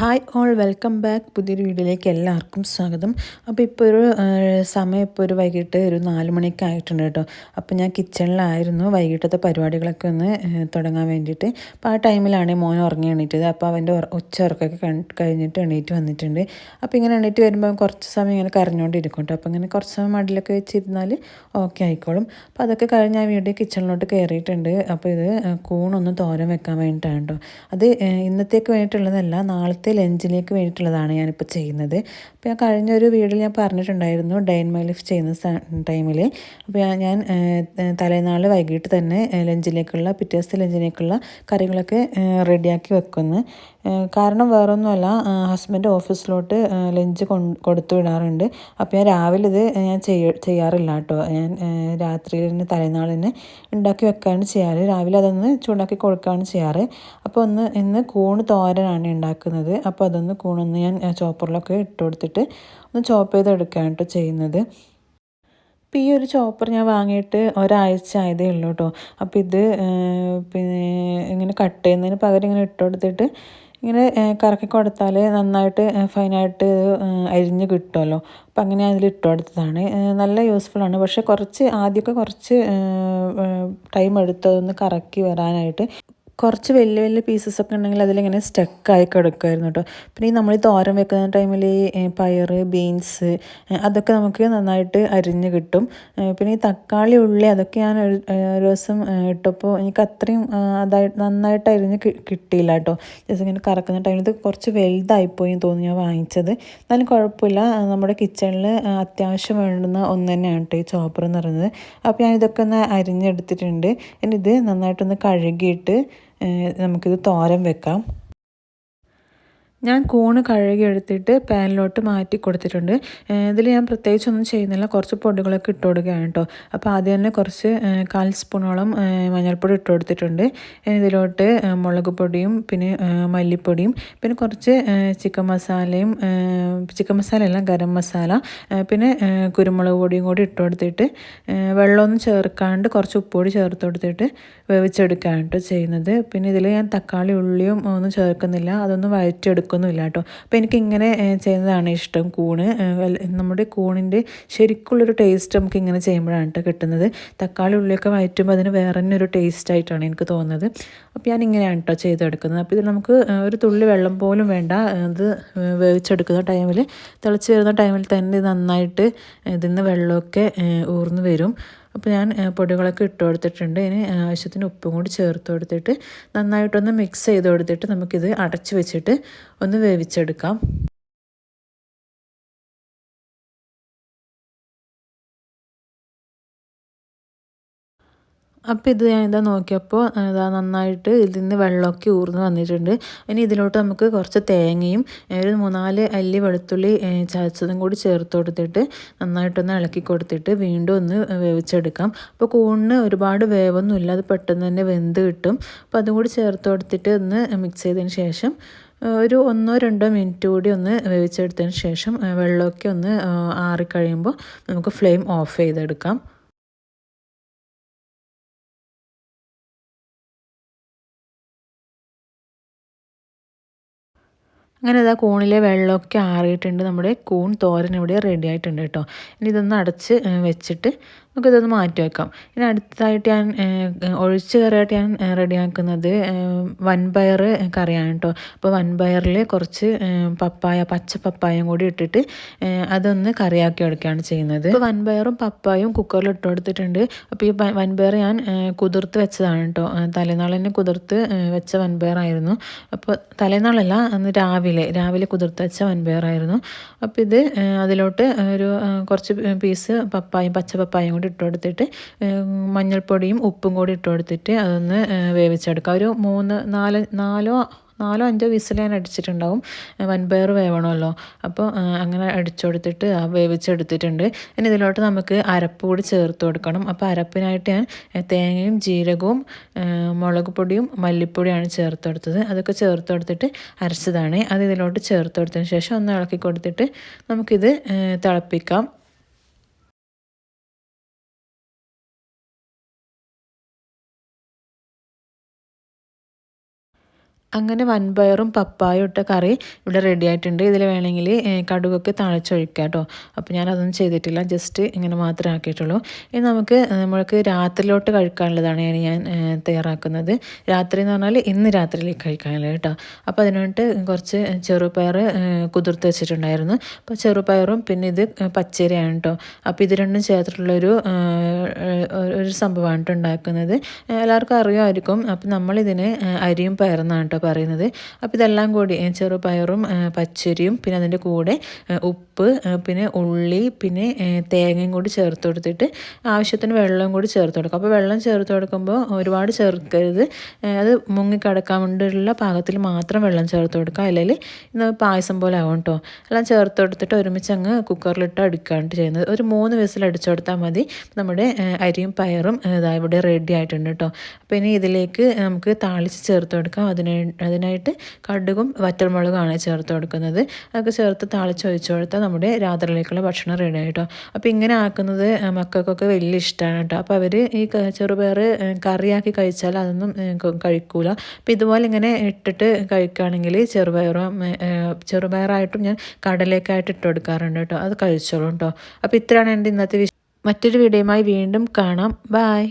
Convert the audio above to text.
Hi all welcome back പുതിയൊരു വീഡിയോയിലേക്ക് എല്ലാവർക്കും സ്വാഗതം. അപ്പോൾ ഇപ്പോൾ ഒരു സമയം ഇപ്പോൾ ഒരു വൈകിട്ട് ഒരു നാല് മണിയൊക്കെ ആയിട്ടുണ്ട് കേട്ടോ. അപ്പോൾ ഞാൻ കിച്ചണിലായിരുന്നു. വൈകിട്ടത്തെ പരിപാടികളൊക്കെ ഒന്ന് തുടങ്ങാൻ വേണ്ടിയിട്ട്. അപ്പോൾ ആ ടൈമിലാണ് മോൻ ഉറങ്ങി എണീറ്റത്. അപ്പോൾ അവന്റെ ഉച്ച ഉറക്കൊക്കെ കഴിഞ്ഞിട്ട് എണീറ്റ് വന്നിട്ടുണ്ട്. അപ്പോൾ ഇങ്ങനെ എണീറ്റ് വരുമ്പോൾ കുറച്ച് സമയം ഇങ്ങനെ കരഞ്ഞുകൊണ്ടിരിക്കും കേട്ടോ. അപ്പോൾ ഇങ്ങനെ കുറച്ച് സമയം മടിലൊക്കെ വെച്ചിരുന്നാൽ ഓക്കെ ആയിക്കോളും. അപ്പോൾ അതൊക്കെ കഴിഞ്ഞ് ആ വീട് കിച്ചണിലോട്ട് കയറിയിട്ടുണ്ട്. അപ്പോൾ ഇത് കൂണൊന്ന് തോരം വെക്കാൻ വേണ്ടിയിട്ടാണ് കേട്ടോ. അത് ഇന്നത്തേക്ക് വേണ്ടിയിട്ടുള്ളതല്ല നാളെ നാളത്തെ ലഞ്ചിലേക്ക് വേണ്ടിയിട്ടുള്ളതാണ് ഞാനിപ്പോൾ ചെയ്യുന്നത്. അപ്പോൾ ഞാൻ കഴിഞ്ഞ ഒരു വീഡിയോ ഞാൻ പറഞ്ഞിട്ടുണ്ടായിരുന്നു ഡൈൻ മൈ ലിഫ് ചെയ്യുന്ന ടൈമിൽ അപ്പോൾ ഞാൻ തലേനാൾ വൈകിട്ട് തന്നെ ലഞ്ചിലേക്കുള്ള പിറ്റേ ദിവസത്തെ ലഞ്ചിലേക്കുള്ള കറികളൊക്കെ റെഡിയാക്കി വെക്കുന്നു. കാരണം വേറൊന്നുമല്ല ഹസ്ബൻഡ് ഓഫീസിലോട്ട് ലഞ്ച് കൊടുത്തു വിടാറുണ്ട്. അപ്പോൾ ഞാൻ രാവിലെ ഇത് ഞാൻ ചെയ്യ ചെയ്യാറില്ല കേട്ടോ. ഞാൻ രാത്രി തലേനാളിന് ഉണ്ടാക്കി വെക്കുകയാണ് ചെയ്യാറ്. രാവിലെ അതൊന്ന് ചൂടാക്കി കൊടുക്കുകയാണ് ചെയ്യാറ്. അപ്പോൾ ഒന്ന് ഇന്ന് കൂണ് തോരനാണ് ഉണ്ടാക്കുന്നത്. അപ്പോൾ അതൊന്ന് കൂണൊന്ന്. ഞാൻ ചോപ്പറിലൊക്കെ ഇട്ട് കൊടുത്തിട്ട് ഒന്ന് ചോപ്പ് ചെയ്തെടുക്കുകയാണ് കേട്ടോ ചെയ്യുന്നത്. അപ്പോൾ ഈ ഒരു ചോപ്പർ ഞാൻ വാങ്ങിയിട്ട് ഒരാഴ്ച ആയതേ ഉള്ളൂ കേട്ടോ അപ്പോൾ ഇത് പിന്നെ ഇങ്ങനെ കട്ട് ചെയ്യുന്നതിന് പകരം ഇങ്ങനെ ഇട്ട് കൊടുത്തിട്ട് ഇങ്ങനെ കറക്കി കൊടുത്താൽ നന്നായിട്ട് ഫൈനായിട്ട് അരിഞ്ഞ് കിട്ടുമല്ലോ അപ്പം അങ്ങനെ അതിൽ ഇട്ട് കൊടുത്തതാണ്. നല്ല യൂസ്ഫുൾ ആണ്. പക്ഷേ കുറച്ച് ആദ്യമൊക്കെ കുറച്ച് ടൈം എടുത്തതൊന്ന് കറക്കി വരാനായിട്ട് കുറച്ച് വലിയ വലിയ പീസസ് ഒക്കെ ഉണ്ടെങ്കിൽ അതിലിങ്ങനെ സ്റ്റക്കായി കിടക്കുമായിരുന്നു കേട്ടോ. പിന്നെ ഈ നമ്മൾ ഈ തോരൻ വെക്കുന്ന ടൈമിൽ ഈ പയർ ബീൻസ് അതൊക്കെ നമുക്ക് നന്നായിട്ട് അരിഞ്ഞ് കിട്ടും. പിന്നെ ഈ തക്കാളി ഉള്ളി അതൊക്കെ ഞാൻ ഒരു ദിവസം ഇട്ടപ്പോൾ എനിക്ക് അത്രയും അതായിട്ട് നന്നായിട്ട് അരിഞ്ഞ് കിട്ടിയില്ല കേട്ടോ. ജസ്റ്റ് ഇങ്ങനെ കറക്കുന്ന ടൈമിൽ ഇത് കുറച്ച് വലുതായിപ്പോയി തോന്നി ഞാൻ വാങ്ങിച്ചത്. എന്നാലും കുഴപ്പമില്ല. നമ്മുടെ കിച്ചണിൽ അത്യാവശ്യം വേണ്ടുന്ന ഒന്ന് തന്നെയാണ് കേട്ടോ ഈ ചോപ്പർ എന്ന് പറയുന്നത്. അപ്പോൾ ഞാൻ ഇതൊക്കെ ഒന്ന് അരിഞ്ഞെടുത്തിട്ടുണ്ട്. ഇനി ഇത് നന്നായിട്ടൊന്ന് കഴുകിയിട്ട് നമുക്കിത് തോരൻ വെക്കാം. ഞാൻ കൂണ് കഴുകിയെടുത്തിട്ട് പാനിലോട്ട് മാറ്റി കൊടുത്തിട്ടുണ്ട്. ഇതിൽ ഞാൻ പ്രത്യേകിച്ചൊന്നും ചെയ്യുന്നില്ല. കുറച്ച് പൊടികളൊക്കെ ഇട്ട് കൊടുക്കുകയാണ് കേട്ടോ. അപ്പോൾ ആദ്യം തന്നെ കുറച്ച് കാൽ സ്പൂണോളം മഞ്ഞൾപ്പൊടി ഇട്ട് കൊടുത്തിട്ടുണ്ട്. ഇതിലോട്ട് മുളക് പൊടിയും പിന്നെ മല്ലിപ്പൊടിയും പിന്നെ കുറച്ച് ചിക്കൻ മസാലയും ചിക്കൻ മസാലയല്ല ഗരം മസാല പിന്നെ കുരുമുളക് പൊടിയും കൂടി ഇട്ട് കൊടുത്തിട്ട് വെള്ളമൊന്നും ചേർക്കാണ്ട് കുറച്ച് ഉപ്പുപൊടി ചേർത്ത് കൊടുത്തിട്ട് വേവിച്ചെടുക്കുകയാണ് കേട്ടോ ചെയ്യുന്നത്. പിന്നെ ഇതിൽ ഞാൻ തക്കാളി ഉള്ളിയും ഒന്നും ചേർക്കുന്നില്ല. അതൊന്ന് വഴറ്റിയെടുക്കും. വെക്കൊന്നുമില്ല കേട്ടോ അപ്പോൾ എനിക്കിങ്ങനെ ചെയ്യുന്നതാണ് ഇഷ്ടം കൂണ്. നമ്മുടെ കൂണിന്റെ ശരിക്കുള്ളൊരു ടേസ്റ്റ് നമുക്ക് ഇങ്ങനെ ചെയ്യുമ്പോഴാണ് കേട്ടോ കിട്ടുന്നത്. തക്കാളി ഉള്ളിയൊക്കെ വയറ്റുമ്പോൾ അതിന് വേറെ തന്നെ ഒരു ടേസ്റ്റ് ആയിട്ടാണ് എനിക്ക് തോന്നുന്നത്. അപ്പോൾ ഞാൻ ഇങ്ങനെയാണ് കേട്ടോ ചെയ്തെടുക്കുന്നത്. അപ്പോൾ ഇത് നമുക്ക് ഒരു തുള്ളി വെള്ളം പോലും വേണ്ട. അത് വേവിച്ചെടുക്കുന്ന ടൈമിൽ തിളച്ച് വരുന്ന ടൈമിൽ തന്നെ നന്നായിട്ട് ഇതിൽ നിന്ന് വെള്ളമൊക്കെ ഊർന്നു വരും. അപ്പോൾ ഞാൻ പൊടികളൊക്കെ ഇട്ട് കൊടുത്തിട്ടുണ്ട്. ഇനി ആവശ്യത്തിന് ഉപ്പും കൂടി ചേർത്ത് കൊടുത്തിട്ട് നന്നായിട്ടൊന്ന് മിക്സ് ചെയ്ത് കൊടുത്തിട്ട് നമുക്കിത് അടച്ച് വെച്ചിട്ട് ഒന്ന് വേവിച്ചെടുക്കാം. അപ്പോൾ ഇത് ഞാൻ ഇതാ നോക്കിയപ്പോൾ ഇതാ നന്നായിട്ട് ഇതിൽ നിന്ന് വെള്ളമൊക്കെ ഊർന്ന് വന്നിട്ടുണ്ട്. ഇനി ഇതിലോട്ട് നമുക്ക് കുറച്ച് തേങ്ങയും ഒരു മൂന്നാൽ അല്ലി വെളുത്തുള്ളി ചതച്ചതും കൂടി ചേർത്ത് കൊടുത്തിട്ട് നന്നായിട്ടൊന്ന് ഇളക്കി കൊടുത്തിട്ട് വീണ്ടും ഒന്ന് വേവിച്ചെടുക്കാം. അപ്പോൾ കൂണിന് ഒരുപാട് വേവൊന്നുമില്ല അത് പെട്ടെന്ന് തന്നെ വെന്ത് കിട്ടും. അപ്പോൾ അതും കൂടി ചേർത്ത് കൊടുത്തിട്ട് ഒന്ന് മിക്സ് ചെയ്തതിന് ശേഷം ഒരു ഒന്നോ രണ്ടോ മിനിറ്റ് കൂടി ഒന്ന് വേവിച്ചെടുത്തതിന് ശേഷം വെള്ളമൊക്കെ ഒന്ന് ആറിക്കഴിയുമ്പോൾ നമുക്ക് ഫ്ലെയിം ഓഫ് ചെയ്തെടുക്കാം. അങ്ങനെ ഇതാ കൂണിലെ വെള്ളമൊക്കെ ആറിയിട്ടുണ്ട്. നമ്മുടെ കൂൺ തോരൻ ഇവിടെ റെഡി ആയിട്ടുണ്ട് കേട്ടോ. ഇനി ഇതൊന്ന് അടച്ച് വെച്ചിട്ട് നമുക്കിതൊന്ന് മാറ്റി വെക്കാം. ഇനി അടുത്തതായിട്ട് ഞാൻ ഒഴിച്ച് കറിയായിട്ട് ഞാൻ റെഡിയാക്കുന്നത് വൻപയർ കറിയാണ് കേട്ടോ അപ്പോൾ വൻപയറിൽ കുറച്ച് പപ്പായ പച്ച പപ്പായം കൂടി ഇട്ടിട്ട് അതൊന്ന് കറിയാക്കി എടുക്കുകയാണ് ചെയ്യുന്നത്. ഇപ്പോൾ വൻപയറും പപ്പായും കുക്കറിൽ ഇട്ട് കൊടുത്തിട്ടുണ്ട്. അപ്പോൾ ഈ വൻപയർ ഞാൻ കുതിർത്ത് വെച്ചതാണ് കേട്ടോ തലേനാൾ തന്നെ കുതിർത്ത് വെച്ച വൻപയറായിരുന്നു. അപ്പോൾ തലേനാളല്ല അന്ന് രാവിലെ രാവിലെ കുതിർത്ത് വെച്ച വൻപയറായിരുന്നു. അപ്പോൾ ഇത് അതിലോട്ട് ഒരു കുറച്ച് പീസ് പപ്പായും പച്ച പപ്പായും കൂടി ഇട്ട് കൊടുത്തിട്ട് മഞ്ഞൾപ്പൊടിയും ഉപ്പും കൂടി ഇട്ട് കൊടുത്തിട്ട് അതൊന്ന് വേവിച്ചെടുക്കുക. ഒരു മൂന്ന് നാല് നാലോ നാലോ അഞ്ചോ വിസിൽ ഞാൻ അടിച്ചിട്ടുണ്ടാവും. വൻപയർ വേവണമല്ലോ. അപ്പോൾ അങ്ങനെ അടിച്ചു കൊടുത്തിട്ട് വേവിച്ചെടുത്തിട്ടുണ്ട്. ഇനി ഇതിലോട്ട് നമുക്ക് അരപ്പ് കൂടി ചേർത്ത് കൊടുക്കണം. അപ്പോൾ അരപ്പിനായിട്ട് ഞാൻ തേങ്ങയും ജീരകവും മുളക് പൊടിയും മല്ലിപ്പൊടിയാണ് ചേർത്ത് കൊടുത്തത്. അതൊക്കെ ചേർത്ത് കൊടുത്തിട്ട് അരച്ചതാണ്. അത് ഇതിലോട്ട് ചേർത്ത് കൊടുത്തതിന് ശേഷം ഒന്ന് ഇളക്കി കൊടുത്തിട്ട് നമുക്കിത് തിളപ്പിക്കാം. അങ്ങനെ വൻപയറും പപ്പായും ഇട്ട കറി ഇവിടെ റെഡി ആയിട്ടുണ്ട്. ഇതിൽ വേണമെങ്കിൽ കടുകൊക്കെ തളിച്ചൊഴിക്കാം കേട്ടോ അപ്പോൾ ഞാനതൊന്നും ചെയ്തിട്ടില്ല. ജസ്റ്റ് ഇങ്ങനെ മാത്രം ആക്കിയിട്ടുള്ളൂ. ഇനി നമുക്ക് നമ്മൾക്ക് രാത്രിയിലോട്ട് കഴിക്കാനുള്ളതാണ് ഞാൻ തയ്യാറാക്കുന്നത്. രാത്രി എന്ന് പറഞ്ഞാൽ ഇന്ന് രാത്രിയിലേക്ക് കഴിക്കാനുള്ളത് കേട്ടോ അപ്പോൾ അതിനുവേണ്ടി കുറച്ച് ചെറുപയർ കുതിർത്ത് വെച്ചിട്ടുണ്ടായിരുന്നു. അപ്പോൾ ചെറുപയറും പിന്നെ ഇത് പച്ചരിയാണ് കേട്ടോ അപ്പോൾ ഇത് രണ്ടും ചേർത്തിട്ടുള്ളൊരു ഒരു സംഭവമാണ് കേട്ടോ ഉണ്ടാക്കുന്നത്. എല്ലാവർക്കും അറിയുമായിരിക്കും. അപ്പോൾ നമ്മളിതിന് അരിയും പയർന്നാണ് കേട്ടോ പറയുന്നത്. അപ്പോൾ ഇതെല്ലാം കൂടി ചെറുപയറും പച്ചരിയും പിന്നെ അതിന്റെ കൂടെ ഉപ്പ് പിന്നെ ഉള്ളി പിന്നെ തേങ്ങയും കൂടി ചേർത്ത് കൊടുത്തിട്ട് ആവശ്യത്തിന് വെള്ളം കൂടി ചേർത്ത് കൊടുക്കും. അപ്പോൾ വെള്ളം ചേർത്ത് കൊടുക്കുമ്പോൾ ഒരുപാട് ചേർക്കരുത്. അത് മുങ്ങിക്കിടക്കാൻ വേണ്ടിയുള്ള പാകത്തിൽ മാത്രം വെള്ളം ചേർത്ത് കൊടുക്കുക. അല്ലെങ്കിൽ ഇന്ന് പായസം പോലെ ആവും കേട്ടോ എല്ലാം ചേർത്ത് കൊടുത്തിട്ട് ഒരുമിച്ച് അങ്ങ് കുക്കറിലിട്ട് അടുക്കാണ്ട് ചെയ്യുന്നത്. ഒരു മൂന്ന് വിസിൽ അടിച്ചു കൊടുത്താൽ മതി. നമ്മുടെ അരിയും പയറും ഇതാ ഇവിടെ റെഡി ആയിട്ടുണ്ട് കേട്ടോ അപ്പോൾ ഇനി ഇതിലേക്ക് നമുക്ക് താളിച്ച് ചേർത്ത് കൊടുക്കാം. അതിന് അതിനായിട്ട് കടുകും വറ്റൽമുളകുമാണ് ചേർത്ത് കൊടുക്കുന്നത്. അതൊക്കെ ചേർത്ത് താളിച്ച് ഒഴിച്ചു കൊടുത്താൽ നമ്മുടെ രാത്രിയിലേക്കുള്ള ഭക്ഷണം റെഡി ആയിട്ടോ. അപ്പോൾ ഇങ്ങനെ ആക്കുന്നത് മക്കൾക്കൊക്കെ വലിയ ഇഷ്ടമാണ് കേട്ടോ. അപ്പോൾ അവർ ഈ ചെറുപയർ കറിയാക്കി കഴിച്ചാൽ അതൊന്നും കഴിക്കൂല. അപ്പോൾ ഇതുപോലെ ഇങ്ങനെ ഇട്ടിട്ട് കഴിക്കുകയാണെങ്കിൽ ചെറുപയറും ചെറുപയറായിട്ടും ഞാൻ കടലേക്കായിട്ട് ഇട്ട് കൊടുക്കാറുണ്ട് കേട്ടോ. അത് കഴിച്ചോളൂ കേട്ടോ. അപ്പോൾ ഇത്രയാണ് എന്റെ ഇന്നത്തെ വിഷയം മറ്റൊരു വീഡിയോയുമായി വീണ്ടും കാണാം. ബായ്